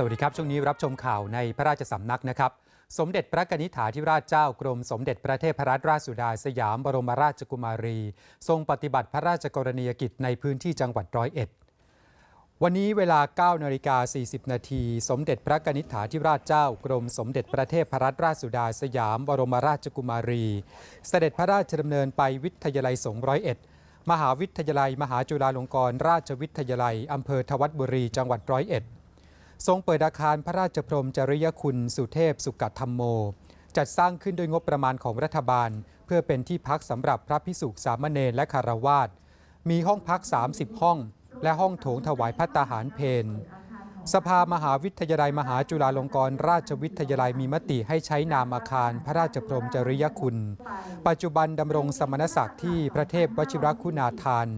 สวัสดีครับ ช่วงนี้รับชมข่าวในพระราชสำนักนะครับ สมเด็จพระกนิษฐาธิราชเจ้ากรมสมเด็จพระเทพรัตนราชสุดาสยามบรมราชกุมารี ทรงปฏิบัติพระราชกรณียกิจในพื้นที่จังหวัดร้อยเอ็ดวันนี้เวลา 9 นาฬิกา 40 นาที สมเด็จพระกนิษฐาธิราชเจ้ากรมสมเด็จพระเทพรัตนราชสุดาสยามบรมราชกุมารี เสด็จพระราชดำเนินไปวิทยาลัยสงฆ์ร้อยเอ็ดมหาวิทยาลัย มหาจุฬาลงกรณราชวิทยาลัยอำเภอทวัดบุรี จังหวัดร้อยเอ็ด ทรงเปิดอาคารพระราชพรมจริยคุณสุเทพสุกัตธรรมโม จัดสร้างขึ้นด้วยงบประมาณของรัฐบาล เพื่อเป็นที่พักสำหรับพระพิสุสามเณรและคารวาสมีห้องพัก 30 ห้อง และห้องโถงถวายพัตตาหารเพน สภามหาวิทยาลัยมหาจุฬาลงกรณราชวิทยาลัยมีมติให้ใช้นามอาคาร พระราชพรมจริยคุณ ปัจจุบันดำรงสมณศักดิ์ที่พระเทพวชิรคุณาทาน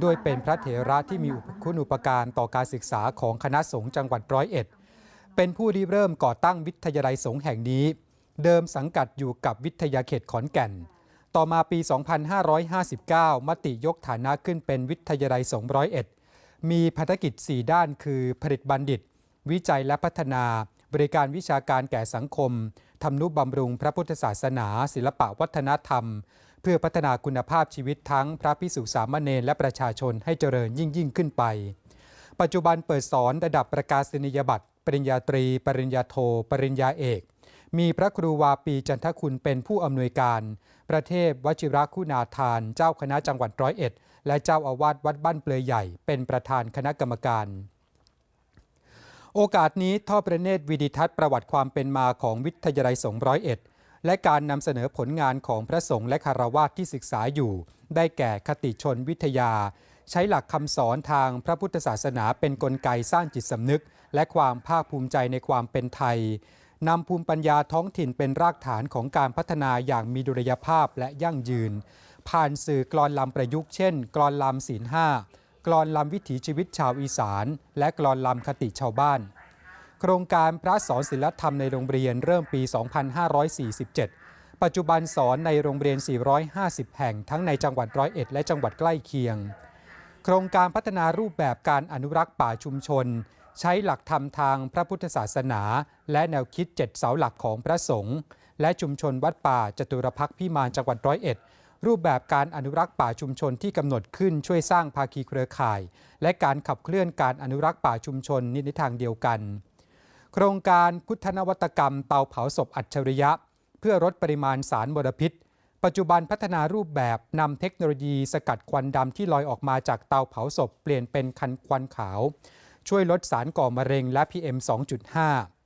โดยเป็นพระเถระที่มีคุณอุปการต่อการศึกษาของคณะสงฆ์จังหวัดร้อยเอ็ด เป็นผู้ริเริ่มก่อตั้งวิทยาลัยสงฆ์แห่งนี้ เดิมสังกัดอยู่กับวิทยาเขตขอนแก่น ต่อมาปี 2559 มติยกฐานะขึ้นเป็นวิทยาลัยสงฆ์ร้อยเอ็ด มีภารกิจ 4 ด้านคือผลิตบัณฑิต วิจัยและพัฒนา บริการวิชาการแก่สังคมทำนุบำรุงพระพุทธศาสนา ศิลปะวัฒนธรรม เพื่อพัฒนาคุณภาพชีวิตทั้งพระพิสุสามเณรและประชาชนให้เจริญยิ่งยิ่งขึ้นไป ปัจจุบันเปิดสอนระดับประกาศนียบัตร ปริญญาตรี ปริญญาโท ปริญญาเอก มีพระครูวาปีจันทคุณเป็นผู้อำนวยการ ประเทศวชิรคุณาทาน เจ้าคณะจังหวัดร้อยเอ็ด และเจ้าอาวาสวัดบ้านเปลือยใหญ่เป็นประธานคณะกรรมการ โอกาสนี้ทอดประเนตรวิดิทัศน์ประวัติความเป็นมาของวิทยาลัยสงร้อยเอ็ดและการนำเสนอผลงานของพระสงฆ์และคารวาสที่ศึกษาอยู่ ได้แก่คติชนวิทยา ใช้หลักคำสอนทางพระพุทธศาสนาเป็นนกลไกสร้างจิตสำนึก และความภาคภูมิใจในความเป็นไทยนำภูมิปัญญาท้องถิ่นเป็นรากฐานของการพัฒนาอย่างมีดุลยภาพและยั่งยืน ผ่านสื่อกลอนลำประยุกต์เช่น กลอนลำศีลห้ากลอนลำวิถีชีวิตชาวอีสาน และกลอนลำคติชาวบ้าน โครงการพระสอนศิลธรรมในโรงเรียนเริ่มปี 2547 ปัจจุบันสอนในโรงเรียน 450 แห่งทั้งในจังหวัดร้อยเอ็ดและจังหวัดใกล้เคียง โครงการพัฒนารูปแบบการอนุรักษ์ป่าชุมชน ใช้หลักธรรมทางพระพุทธศาสนา และแนวคิดเจ็ดเสาหลักของพระสงฆ์และชุมชนวัดป่าจตุรพักพิมานจังหวัดร้อยเอ็ด รูปแบบการอนุรักษ์ป่าชุมชนที่กำหนดขึ้นช่วยสร้างภาคีเครือข่าย และการขับเคลื่อนการอนุรักษ์ป่าชุมชนในทางเดียวกัน โครงการพุทธนวัตกรรมเตาเผาศพอัจฉริยะ เพื่อลดปริมาณสารมลพิษ ปัจจุบันพัฒนารูปแบบนำเทคโนโลยีสกัดควันดำที่ลอยออกมาจากเตาเผาศพเปลี่ยนเป็นคันควันขาว ช่วยลดสารก่อมะเร็งและ PM 2.5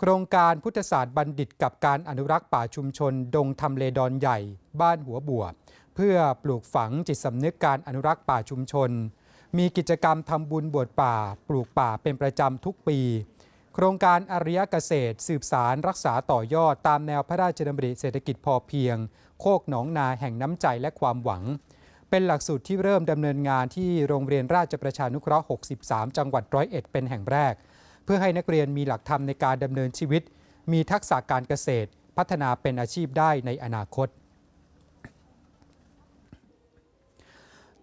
โครงการพุทธศาสตร์บัณฑิตกับการอนุรักษ์ป่าชุมชน ดงทำเลดอนใหญ่ บ้านหัวบัว เพื่อปลูกฝังจิตสำนึกการอนุรักษ์ป่าชุมชน มีกิจกรรมทำบุญบวชป่า ปลูกป่าเป็นประจำทุกปี โครงการอริยเกษตร สืบสารรักษาต่อยอดตามแนวพระราชดำริเศรษฐกิจพอเพียง โคกหนองนาแห่งน้ำใจและความหวัง เป็นหลักสูตรที่เริ่มดำเนินงานที่โรงเรียนราชประชานุเคราะห์ 63 จังหวัดร้อยเอ็ดเป็นแห่งแรก พื่อให้นักเรียนมีหลักธรรมในการดำเนินชีวิต มีทักษะการเกษตร พัฒนาเป็นอาชีพได้ในอนาคต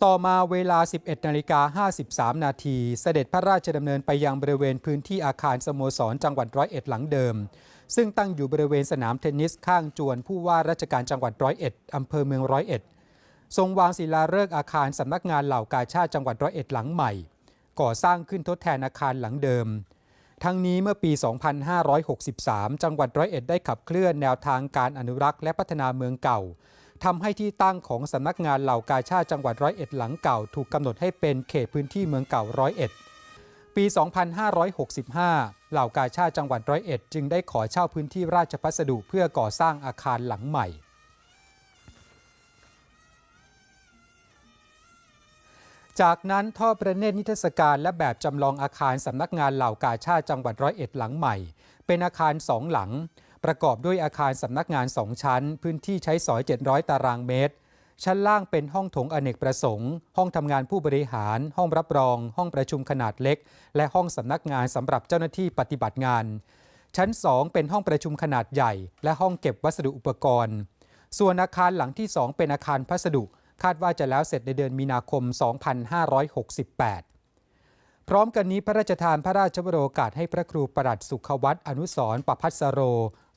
ต่อมาเวลา 11นาฬิกา53 นาทีเสด็จพระราชดำเนินไปยังบริเวณพื้นที่อาคารสโมสรจังหวัดร้อยเอ็ดหลังเดิม ซึ่งตั้งอยู่บริเวณสนามเทนนิสข้างจวนผู้ว่าราชการจังหวัดร้อยเอ็ดอำเภอเมืองร้อยเอ็ดทรงวางศิลาฤกษ์อาคารสำนักงานเหล่ากาชาติจังหวัดร้อยเอ็ดหลังใหม่ ก่อสร้างขึ้นทดแทนอาคารหลังเดิม ทั้งนี้เมื่อปี 2563 จังหวัดร้อยเอ็ดได้ขับเคลื่อนแนวทางการอนุรักษ์และพัฒนาเมืองเก่าทำให้ที่ตั้งของสำนักงานเหล่ากาชาติจังหวัดร้อยเอ็ดหลังเก่า ถูกกำหนดให้เป็นเขตพื้นที่เมืองเก่าร้อยเอ็ดปี 2565 เหล่ากาชาติจังหวัดร้อยเอ็ดจึงได้ขอเช่าพื้นที่ราชพัสดุเพื่อก่อสร้างอาคารหลังใหม่ จากนั้นท่อประเนตรนิทรรศการและแบบจำลองอาคารสำนักงานเหล่ากาชาติจังหวัดร้อยเอ็ดหลังใหม่ เป็นอาคารสองหลัง ประกอบด้วยอาคารสำนักงานสองชั้น พื้นที่ใช้สอย 700 ตารางเมตร ชั้นล่างเป็นห้องโถงอเนกประสงค์ ห้องทำงานผู้บริหาร ห้องรับรอง ห้องประชุมขนาดเล็ก และห้องสำนักงานสำหรับเจ้าหน้าที่ปฏิบัติงาน ชั้น 2 เป็นห้องประชุมขนาดใหญ่ และห้องเก็บวัสดุอุปกรณ์ ส่วนอาคารหลังที่ 2 เป็นอาคารพัสดุ คาดว่าจะแล้วเสร็จในเดือนมีนาคม 2568 พร้อมกันนี้พระราชทานพระราชวโรกาสให้พระครูประหลัดสุขวัตอนุสรประพัสโร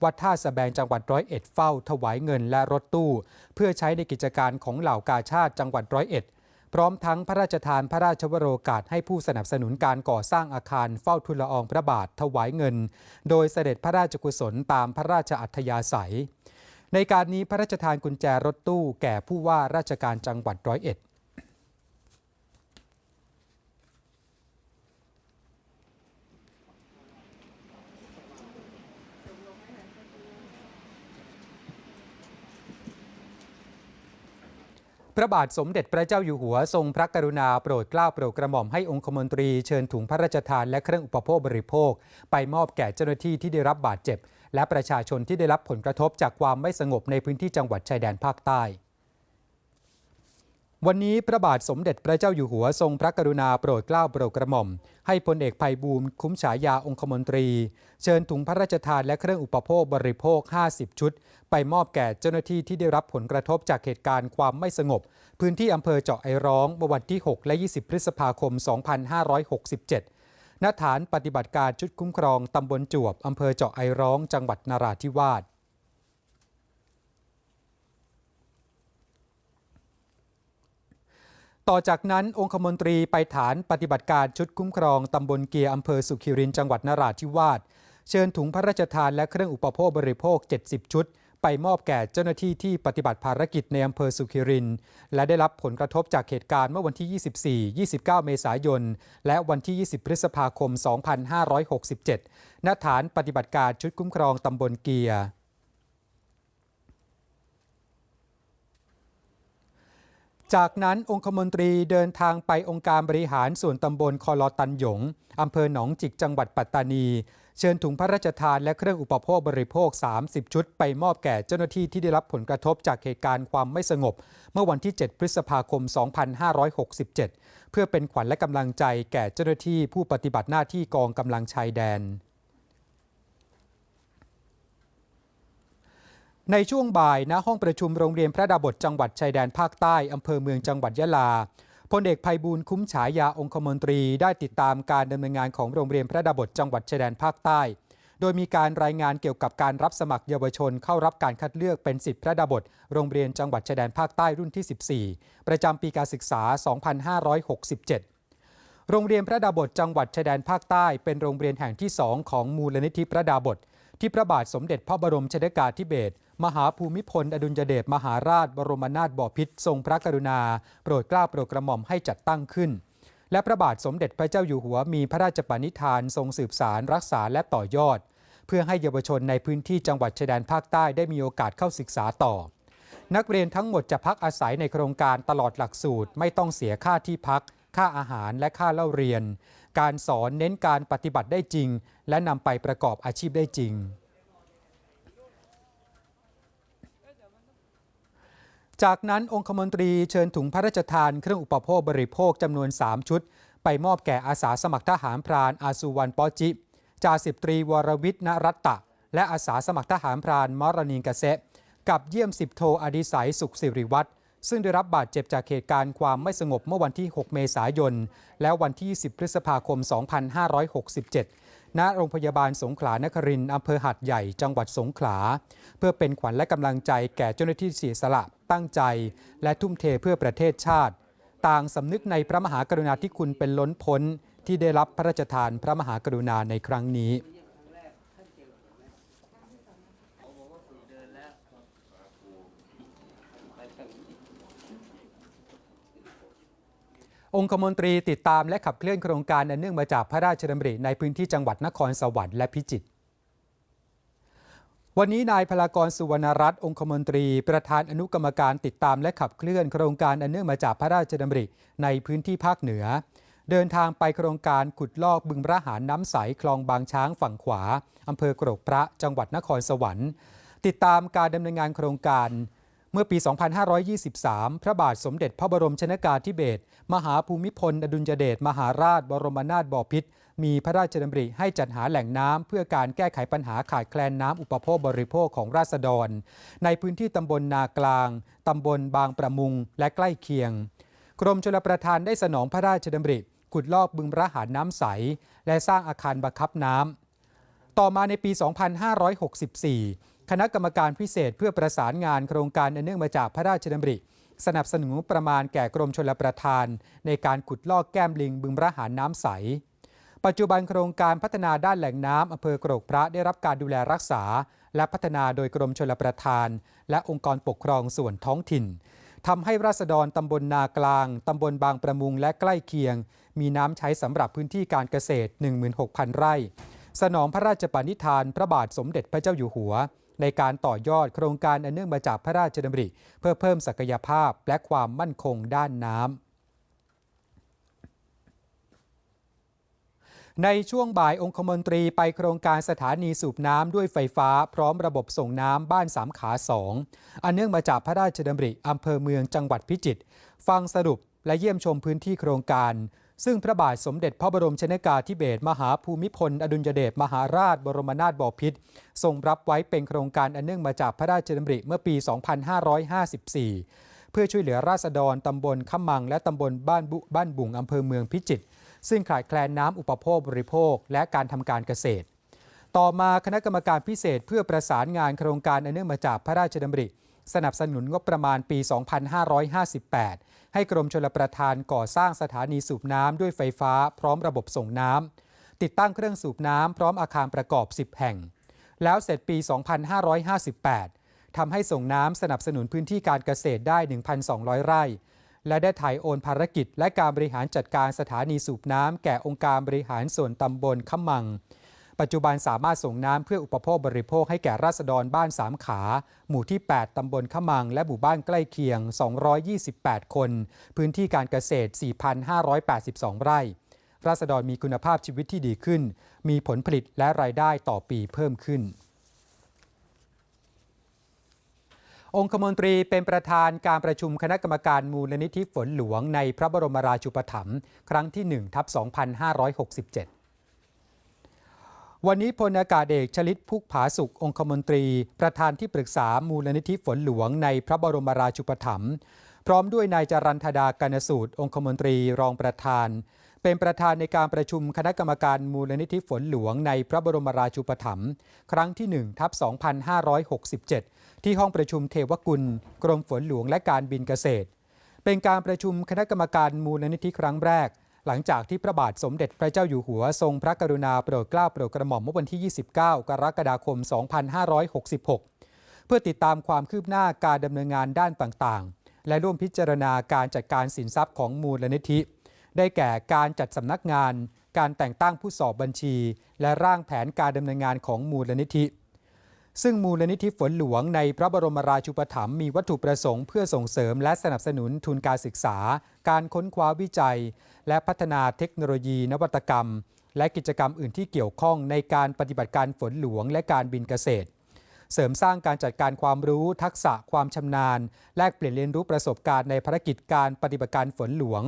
วัดท่าสะแบงจังหวัดร้อยเอ็ดเฝ้า ถวายเงินและรถตู้ เพื่อใช้ในกิจการของเหล่ากาชาติจังหวัดร้อยเอ็ดพร้อมทั้งพระราชทานพระราชวโรกาสให้ผู้สนับสนุนการก่อสร้างอาคารเฝ้าทุลอองพระบาทถวายเงิน โดยเสด็จพระราชกุศลตามพระราชอัธยาศัย ในการนี้พระราชทานกุญแจรถตู้แก่ผู้ว่าราชการจังหวัดร้อยเอ็ด พระบาทสมเด็จพระเจ้าอยู่หัวทรงพระกรุณาโปรดเกล้าโปรดกระหม่อมให้องคมนตรีเชิญถุงพระราชทานและเครื่องอุปโภคบริโภค ไปมอบแก่เจ้าหน้าที่ที่ได้รับบาดเจ็บ และประชาชนที่ได้รับผลกระทบจากความไม่สงบในพื้นที่จังหวัดชายแดนภาคใต้ วันนี้พระบาทสมเด็จพระเจ้าอยู่หัวทรงพระกรุณาโปรดเกล้าโปรดกระหม่อม ให้พลเอกภัยบูลคุ้มฉายาองคมนตรี เชิญถุงพระราชทานและเครื่องอุปโภคบริโภค 50 ชุด ไปมอบแก่เจ้าหน้าที่ที่ได้รับผลกระทบจากเหตุการณ์ความไม่สงบ พื้นที่อำเภอเจาะไอร้องเมื่อวันที่ 6 และ 20 พฤษภาคม 2567ณฐานปฏิบัติการชุดคุ้มครองตำบลจวบอำเภอเจาะไอร้อง จังหวัดนราธิวาส ต่อจากนั้นองคมนตรีไปฐานปฏิบัติการชุดคุ้มครองตำบลเกียร์อำเภอสุขิรินจังหวัดนราธิวาสเชิญถุงพระราชทานและเครื่องอุปโภคบริโภค 70 ชุด ไปมอบแก่เจ้าหน้าที่ที่ปฏิบัติภารกิจในอำเภอสุขิริน และได้รับผลกระทบจากเหตุการณ์เมื่อวันที่ 24 29 เมษายน และวันที่ 20 พฤษภาคม 2567 ณ ฐานปฏิบัติการชุดคุ้มครองตำบลเกียร์ จากนั้นองคมนตรีเดินทางไปองค์การบริหารส่วนตำบลคอลอตันหยง อำเภอหนองจิกจังหวัดปัตตานี เชิญถุงพระราชทานและเครื่องอุปโภคบริโภค 30 ชุด ไปมอบแก่เจ้าหน้าที่ที่ได้รับผลกระทบจากเหตุการณ์ความไม่สงบ เมื่อวันที่ 7 พฤษภาคม 2567 เพื่อเป็นขวัญและกำลังใจแก่เจ้าหน้าที่ผู้ปฏิบัติหน้าที่กองกำลังชายแดน ในช่วงบ่ายณห้องประชุมโรงเรียนพระดาบทจังหวัดชายแดนภาคใต้อำเภอเมืองจังหวัดยะลาพลเอกภัยบูลคุ้มฉายาองคมนตรีได้ติดตามการดำเนินงานของโรงเรียนพระดาบทจังหวัดชายแดนภาคใต้ โดยมีการรายงานเกี่ยวกับการรับสมัครเยาวชนเข้ารับการคัดเลือกเป็นสิทธิพระดาบทโรงเรียนจังหวัดชายแดนภาคใต้รุ่นที่ 14 ประจำปีการศึกษา 2567โรงเรียนพระดาบทจังหวัดชายแดนภาคใต้เป็นโรงเรียนแห่งที่2ของมูลนิธิพระดาบทที่พระบาทสมเด็จพระบรมชนกาธิเบศร มหาภูมิพล อดุลยเดชมหาราชบรมนาถบพิตรทรงพระกรุณา โปรดเกล้าโปรดกระหม่อมให้จัดตั้งขึ้น และพระบาทสมเด็จพระเจ้าอยู่หัวมีพระราชปณิธานทรงสืบสารรักษาและต่อยอด เพื่อให้เยาวชนในพื้นที่จังหวัดชายแดนภาคใต้ได้มีโอกาสเข้าศึกษาต่อ นักเรียนทั้งหมดจะพักอาศัยในโครงการตลอดหลักสูตรไม่ต้องเสียค่าที่พัก ค่าอาหารและค่าเล่าเรียน การสอนเน้นการปฏิบัติได้จริง และนำไปประกอบอาชีพได้จริง จากนั้นองคมนตรีเชิญถุงพระราชทานเครื่องอุปโภคบริโภคจำนวน 3 ชุด ไปมอบแก่อาสาสมัครทหารพรานอาสุวรรณปอจิจ่าสิบตรีวรวิทย์นรัตตะ และอาสาสมัครทหารพรานมรณีกเกษะกับเยี่ยมสิบโทอดิสัยสุขสิริวัตรซึ่งได้รับบาดเจ็บจากเหตุการณ์ความไม่สงบเมื่อวันที่ 6 เมษายน และวันที่ 10 พฤษภาคม 2567 ณโรงพยาบาลสงขลานครินทร์อำเภอหัดใหญ่จังหวัดสงขลา เพื่อเป็นขวัญและกำลังใจแก่เจ้าหน้าที่เสียสละ ตั้งใจ และทุ่มเทเพื่อประเทศชาติ ต่างสำนึกในพระมหากรุณาธิคุณเป็นล้นพ้นที่ได้รับพระราชทานพระมหากรุณาในครั้งนี้ องคมนตรีติดตามและขับเคลื่อนโครงการอันเนื่องมาจากพระราชดำริในพื้นที่จังหวัดนครสวรรค์และพิจิตรวันนี้นายพลากรสุวรรณรัตน์องคมนตรี ประธานอนุกรรมการติดตามและขับเคลื่อนโครงการอันเนื่องมาจากพระราชดำริในพื้นที่ภาคเหนือ เดินทางไปโครงการขุดลอกบึงพระหารน้ำใสคลองบางช้างฝั่งขวาอำเภอกรกพระจังหวัดนครสวรรค์ ติดตามการดำเนินงานโครงการ เมื่อปี 2523 พระบาทสมเด็จพระบรมชนกาธิเบศรมหาภูมิพล อดุลยเดชมหาราชบรมนาถบพิตรมีพระราชดำริให้จัดหาแหล่งน้ำเพื่อการแก้ไขปัญหาขาดแคลนน้ำอุปโภคบริโภคของราษฎร ในพื้นที่ตำบลนากลางตำบลบางประมุงและใกล้เคียง กรมชลประทานได้สนองพระราชดำริขุดลอกบึงระหารน้ำใส และสร้างอาคารบังคับน้ำต่อมาในปี 2564 คณะกรรมการพิเศษเพื่อประสานงานโครงการอันเนื่องมาจากพระราชดำริ สนับสนุนประมาณแก่กรมชลประทาน ในการขุดลอกแก้มลิงบึงระหารน้ำใส ปัจจุบันโครงการพัฒนาด้านแหล่งน้ำอำเภอกรกพระได้รับการดูแลรักษา และพัฒนาโดยกรมชลประทาน และองค์กรปกครองส่วนท้องถิ่นทำให้ราษฎรตำบลนากลาง ตำบลบางประมุงและใกล้เคียง มีน้ำใช้สำหรับพื้นที่การเกษตร 16,000 ไร่ สนองพระราชปณิธานพระบาทสมเด็จพระเจ้าอยู่หัว ในการต่อยอดโครงการอันเนื่องมาจากพระราชดำริ เพื่อเพิ่มศักยภาพและความมั่นคงด้านน้ำในช่วงบ่ายองคมนตรีไปโครงการสถานีสูบน้ำด้วยไฟฟ้า พร้อมระบบส่งน้ำบ้านสามขาสองอันเนื่องมาจากพระราชดำริอำเภอเมืองจังหวัดพิจิตรฟังสรุปและเยี่ยมชมพื้นที่โครงการ ซึ่งพระบาทสมเด็จพระบรมชนกาธิเบศรมหาภูมิพล อดุลยเดชมหาราชบรมนาถบพิตรทรงรับไว้เป็นโครงการอันเนื่องมาจากพระราชดำริเมื่อปี 2554 เพื่อช่วยเหลือราษฎรตำบลขมัง และตำบลบ้านบุบ้านบุงอำเภอเมืองพิจิตรซึ่งขาดแคลนน้ำอุปโภคบริโภค และการทำการเกษตร ต่อมาคณะกรรมการพิเศษเพื่อประสานงานโครงการอันเนื่องมาจากพระราชดำริ สนับสนุนงบประมาณปี 2558 ให้กรมชลประทานก่อสร้างสถานีสูบน้ำด้วยไฟฟ้าพร้อมระบบส่งน้ำติดตั้งเครื่องสูบน้ำพร้อมอาคารประกอบ 10 แห่ง แล้วเสร็จปี 2558 ทำให้ส่งน้ำสนับสนุนพื้นที่การเกษตรได้ 1,200 ไร่ และได้ถ่ายโอนภารกิจ และการบริหารจัดการสถานีสูบน้ำแก่องค์การบริหารส่วนตำบลขมัง ปัจจุบันสามารถส่งน้ำเพื่ออุปโภคบริโภคให้แก่ราษฎรบ้านสามขา หมู่ที่ 8 ตำบลขมัง และหมู่บ้านใกล้เคียง 228 คน พื้นที่การเกษตร 4,582 ไร่ ราษฎรมีคุณภาพชีวิตที่ดีขึ้น มีผลผลิตและรายได้ต่อปีเพิ่มขึ้นองคมนตรีเป็นประธานการประชุมคณะกรรมการมูลนิธิฝนหลวงในพระบรมราชูปถัมภ์ครั้งที่1ทับ2567 วันนี้พลอากาศเอกชลิตพุกผาสุของคมนตรี ประธานที่ปรึกษามูลนิธิฝนหลวงในพระบรมราชูปถัมภ์พร้อมด้วยนายจรันธดากนสูตร องคมนตรีรองประธาน เป็นประธานในการประชุมคณะกรรมการมูลนิธิฝนหลวงในพระบรมราชูปถัมภ์ครั้งที่1ทับ2567 ที่ห้องประชุมเทวกุล กรมฝนหลวงและการบินเกษตร เป็นการประชุมคณะกรรมการมูลนิธิครั้งแรก หลังจากที่พระบาทสมเด็จพระเจ้าอยู่หัวทรงพระกรุณาโปรดเกล้าโปรดกระหม่อมเมื่อวันที่ 29 กรกฎาคม 2566 เพื่อติดตามความคืบหน้าการดำเนินงานด้านต่างๆ และร่วมพิจารณาการจัดการสินทรัพย์ของมูลนิธิ ได้แก่การจัดสำนักงาน การแต่งตั้งผู้สอบบัญชี และร่างแผนการดำเนินงานของมูลนิธิ ซึ่งมูลนิธิฝนหลวงในพระบรมราชูปถัมภ์มีวัตถุประสงค์เพื่อส่งเสริมและสนับสนุนทุนการศึกษา การค้นคว้าวิจัย และพัฒนาเทคโนโลยีนวัตกรรม และกิจกรรมอื่นที่เกี่ยวข้องในการปฏิบัติการฝนหลวงและการบินเกษตร เสริมสร้างการจัดการความรู้ ทักษะความชำนาญ แลกเปลี่ยนเรียนรู้ประสบการณ์ในภารกิจการปฏิบัติการฝนหลวง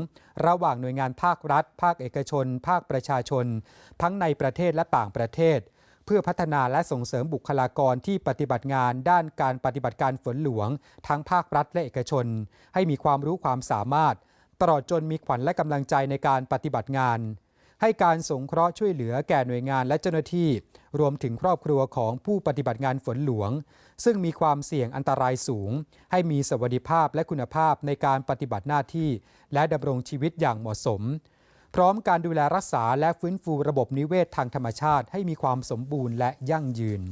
ระหว่างหน่วยงานภาครัฐ ภาคเอกชน ภาคประชาชน ทั้งในประเทศและต่างประเทศ เพื่อพัฒนาและส่งเสริมบุคลากรที่ปฏิบัติงานด้านการปฏิบัติการฝนหลวง ทั้งภาครัฐและเอกชน ให้มีความรู้ความสามารถ ตลอดจนมีขวัญและกำลังใจในการปฏิบัติงาน ให้การสงเคราะห์ช่วยเหลือแก่หน่วยงานและเจ้าหน้าที่ รวมถึงครอบครัวของผู้ปฏิบัติงานฝนหลวง ซึ่งมีความเสี่ยงอันตรายสูง ให้มีสวัสดิภาพและคุณภาพในการปฏิบัติหน้าที่ และดำรงชีวิตอย่างเหมาะสม พร้อมการดูแลรักษาและฟื้นฟูระบบนิเวศทางธรรมชาติให้มีความสมบูรณ์และยั่งยืน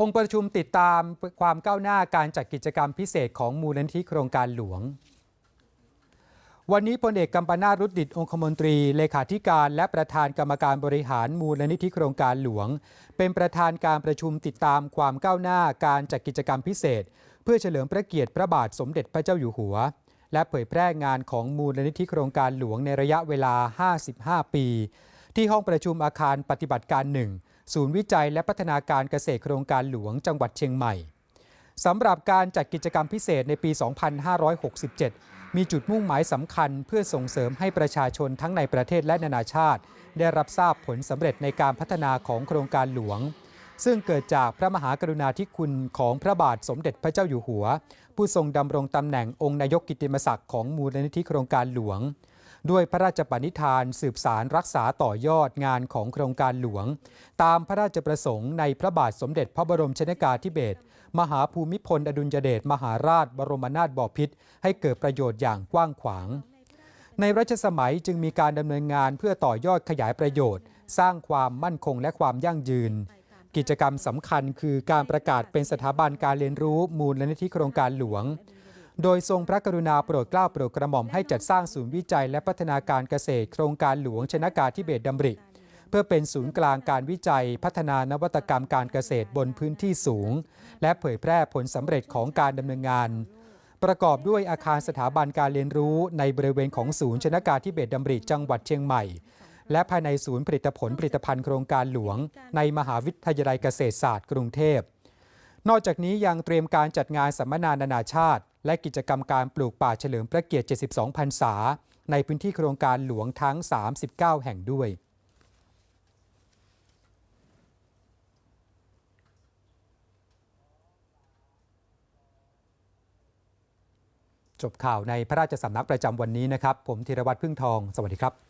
องค์ประชุมติดตามความก้าวหน้าการจัดกิจกรรมพิเศษของมูลนิธิโครงการหลวง วันนี้พลเอกกัมปนาตรุดดิตองคมนตรี เลขาธิการและประธานกรรมการบริหารมูลนิธิโครงการหลวง เป็นประธานการประชุมติดตามความก้าวหน้าการจัดกิจกรรมพิเศษ เพื่อเฉลิมพระเกียรติพระบาทสมเด็จพระเจ้าอยู่หัว และเผยแพร่งานของมูลนิธิโครงการหลวงในระยะเวลา 55 ปี ที่ห้องประชุมอาคารปฏิบัติการหนึ่งศูนย์วิจัยและพัฒนาการเกษตรโครงการหลวงจังหวัดเชียงใหม่สำหรับการจัดกิจกรรมพิเศษในปี 2567 มีจุดมุ่งหมายสำคัญเพื่อส่งเสริมให้ประชาชนทั้งในประเทศและนานาชาติ ได้รับทราบผลสำเร็จในการพัฒนาของโครงการหลวง ซึ่งเกิดจากพระมหากรุณาธิคุณของพระบาทสมเด็จพระเจ้าอยู่หัว ผู้ทรงดำรงตำแหน่งองค์นายกกิติมศักดิ์ของมูลนิธิโครงการหลวง ด้วยพระราชปณิธานสืบสารรักษาต่อยอดงานของโครงการหลวง ตามพระราชประสงค์ในพระบาทสมเด็จพระบรมชนกาธิเบศรมหาภูมิพลอดุลยเดชมหาราช บรมนาถบพิตรให้เกิดประโยชน์อย่างกว้างขวาง ในรัชสมัยจึงมีการดำเนินงานเพื่อต่อยอดขยายประโยชน์ สร้างความมั่นคงและความยั่งยืน กิจกรรมสำคัญคือการประกาศเป็นสถาบันการเรียนรู้มูลลนิธิโครงการหลวง โดยทรงพระกรุณาโปรดเกล้าโปรดกระหม่อมให้จัดสร้างศูนย์วิจัยและพัฒนาการเกษตร โครงการหลวงชนกาธิเบศรดำริ เพื่อเป็นศูนย์กลางการวิจัย พัฒนานวัตกรรมการเกษตรบนพื้นที่สูง และเผยแพร่ผลสำเร็จของการดำเนินงาน ประกอบด้วยอาคารสถาบันการเรียนรู้ในบริเวณของศูนย์ชนกาธิเบศรดำริจังหวัดเชียงใหม่ และภายในศูนย์ผลิตผลผลิตภัณฑ์โครงการหลวง ในมหาวิทยาลัยเกษตรศาสตร์กรุงเทพ นอกจากนี้ยังเตรียมการจัดงานสัมมนานานาชาติ และกิจกรรมการปลูกป่าเฉลิมพระเกียรติ 72 พรรษา ในพื้นที่โครงการหลวงทั้ง 39 แห่งด้วยจบข่าวในพระราชสำนักประจำวันนี้นะครับ ผมธีรวัตรพึ่งทอง สวัสดีครับ